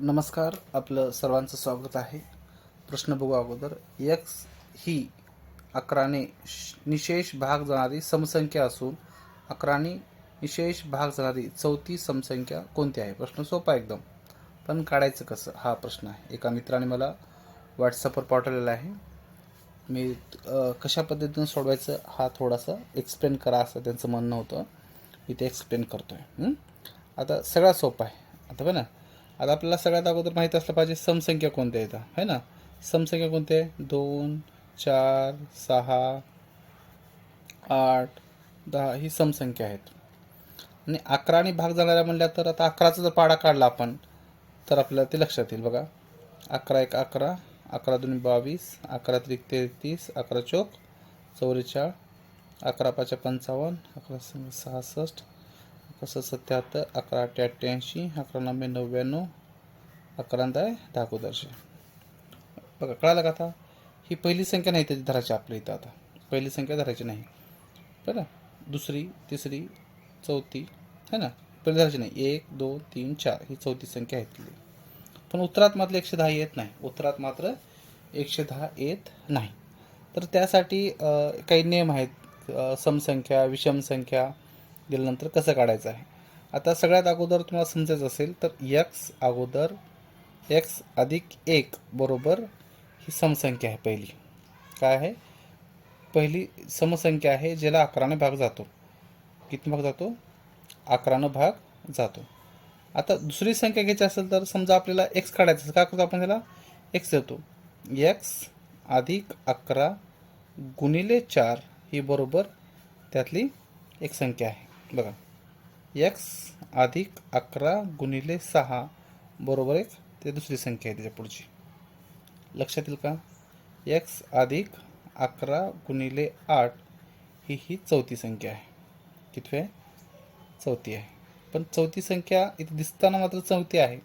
नमस्कार आपलं सर्वांचं स्वागत आहे. प्रश्न बघू अगोदर. एक्स ही अकराने श- निशेष भाग जाणारी समसंख्या असून अकराने निशेष भाग जाणारी चौथी समसंख्या कोणती आहे? प्रश्न सोपा एकदम. पण काढायचं कसं? हा प्रश्न आहे. एका मित्राने मला व्हॉट्सअपवर पाठवलेला आहे. मी कशा पद्धतीनं सोडवायचं हा थोडासा एक्सप्लेन करा असं त्यांचं म्हणणं होतं. मी ते एक्सप्लेन करतो आहे आता सगळा सोपा आहे. आता बघ ना. आता आपल्याला सगळ्यात अगोदर माहीत असलं पाहिजे समसंख्या कोणत्या येतात है ना? समसंख्या कोणत्या आहे? दोन चार सहा आठ दहा ही समसंख्या आहेत. आणि अकराने भाग जाणाऱ्या म्हणल्या तर आता अकराचा जर पाडा काढला आपण तर आपल्याला ते लक्षात येईल बघा. अकरा एक अकरा अकरा दोन बावीस अकरा त्रिक तेहतीस अकरा चौक चौवेचाळ अकरा पाच पंचावन्न अकरा सहासष्ट कसं सत्याहत्तर अकरा आठ अठ्ठ्याऐंशी अकरा नव्वे नव्याण्णव अकरा दहा दहा कुदरशे बघा कळालं का आता? ही पहिली संख्या नाही त्याची धरायची आपल्या इथं आता. पहिली संख्या धरायची नाही. बरं? दुसरी तिसरी चौथी है ना? पहिली धरायची नाही. एक दोन तीन चार. ही चौथी संख्या आहे तिथली पण उत्तरात मात्र एकशे दहा येत नाही. उत्तरात मात्र एकशे दहा येत नाही. तर त्यासाठी काही नियम आहेत. समसंख्या विषमसंख्या दिल्यानंतर कसं काढायचं आहे? आता सगळ्यात अगोदर तुम्हाला समजायचं असेल तर यक्स अगोदर एक्स अधिक एक बरोबर ही समसंख्या आहे पहिली. काय आहे? पहिली समसंख्या आहे ज्याला अकराने भाग जातो. किती भाग जातो? अकरानं भाग जातो. आता दुसरी संख्या घ्यायची असेल तर समजा आपल्याला एक्स काढायचं असेल, काय करतो आपण त्याला एक्स देतो. एक्स अधिक अकरा गुणिले चार ही बरोबर त्यातली एक संख्या आहे. बघा. एक्स अधिक अकरा गुणिले सहा बरोबर एक. ते दुसरी संख्या आहे त्याच्या पुढची. लक्षात येईल का? एक्स अधिक अकरा गुणिले आठ ही ही चौथी संख्या आहे. किती आहे? चौथी आहे. पण चौथी संख्या इथे दिसताना मात्र चौथी आहे.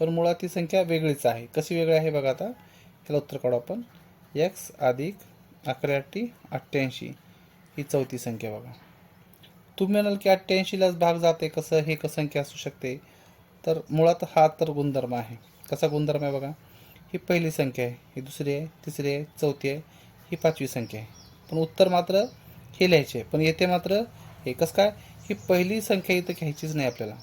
पण मुळात ती संख्या वेगळीच आहे. कशी वेगळी आहे बघा आता. त्याला उत्तर काढू आपण. एक्स अधिक अकरा अठ्ठी अठ्ठ्याऐंशी ही चौथी संख्या बघा. तुम्ही म्हणाल की अठ्ठ्याऐंशीलाच भाग जाते कसं हे कसंख्या संख्या असू शकते? तर मुळात हा तर गुणधर्म आहे. कसा गुणधर्म आहे बघा? ही पहिली संख्या आहे ही दुसरी आहे तिसरी आहे चौथी आहे ही पाचवी संख्या आहे. पण उत्तर मात्र हे लिहायचे आहे. पण येथे मात्र हे कसं काय? ही पहिली संख्या इथं घ्यायचीच नाही आपल्याला.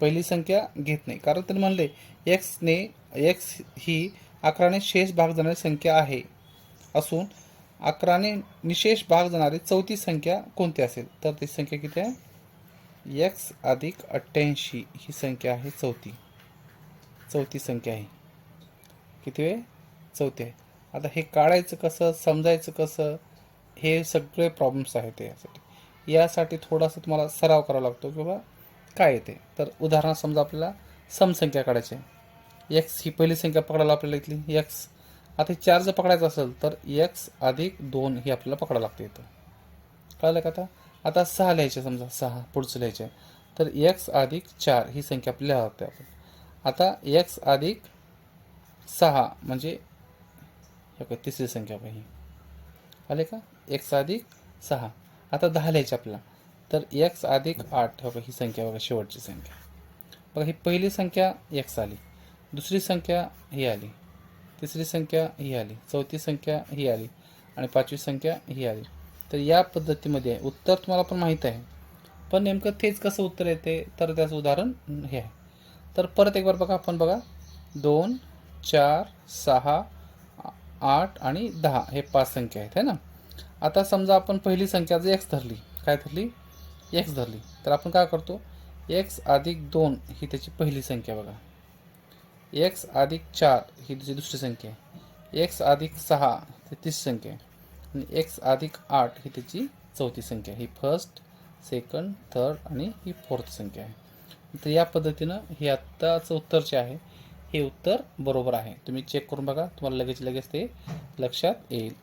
पहिली संख्या घेत नाही. कारण त्यांनी म्हणले एक्सने एक्स ही अकराने शेष भाग जाणारी संख्या आहे. असून अकराने निशेष भाग जाणारी चौथी संख्या कोणती असेल? तर ती संख्या किती आहे? एक्स अधिक अठ्ठ्याऐंशी ही संख्या आहे चौथी. चौथी संख्या आहे. किती वेळ चौथी आहे. आता हे काढायचं कसं समजायचं कसं हे सगळे प्रॉब्लेम्स आहेत यासाठी. यासाठी थोडासा तुम्हाला सराव करावा लागतो किंवा काय येते? तर उदाहरणार्थ समजा आपल्याला समसंख्या काढायची आहे. एक्स ही पहिली संख्या पकडायला आपल्याला इथली. एक्स आता चार जर पकडायचं असेल तर एक्स अधिक दोन ही आपल्याला पकडावं लागते इथं. कळलं का आता? आता सहा लिहायचे समजा सहा पुढचं लिहायचे. तर एक्स अधिक चार ही संख्या आपल्याला लागते आपण. आता एक्स अधिक सहा म्हणजे हे तिसरी संख्या पाहिजे आले का? एक्स अधिक सहा. आता दहा लिहायचे आपल्याला. तर एक्स अधिक आठ बघा ही संख्या बघा शेवटची संख्या. बघा ही पहिली संख्या एक्स आली. दुसरी संख्या ही आली. तिसरी संख्या ही आली. चौथी संख्या ही आली. आणि पाचवी संख्या ही आली. तर या पद्धतीमध्ये आहे उत्तर तुम्हाला पण माहीत आहे. पण नेमकं तेच कसं उत्तर येते? तर त्याचं उदाहरण हे आहे. तर परत एक बार बघा आपण बघा. दोन चार सहा आठ आणि दहा हे पाच संख्या आहेत है ना? आता समजा आपण पहिली संख्या जर एक्स धरली काय धरली? एक्स धरली. तर आपण काय करतो? एक्स अधिक दोन ही त्याची पहिली संख्या बघा. एक्स अधिक चार ही तिची दुसरी संख्या आहे. एक्स अधिक सहा ही तिसरी संख्या आहे. आणि एक्स अधिक आठ ही त्याची चौथी संख्या आहे. ही फर्स्ट सेकंड थर्ड आणि ही फोर्थ संख्या आहे. तर या पद्धतीनं हे आत्ताचं उत्तर जे आहे हे उत्तर बरोबर आहे. तुम्ही चेक करून बघा. तुम्हाला लगेच लगेच ते लक्षात येईल.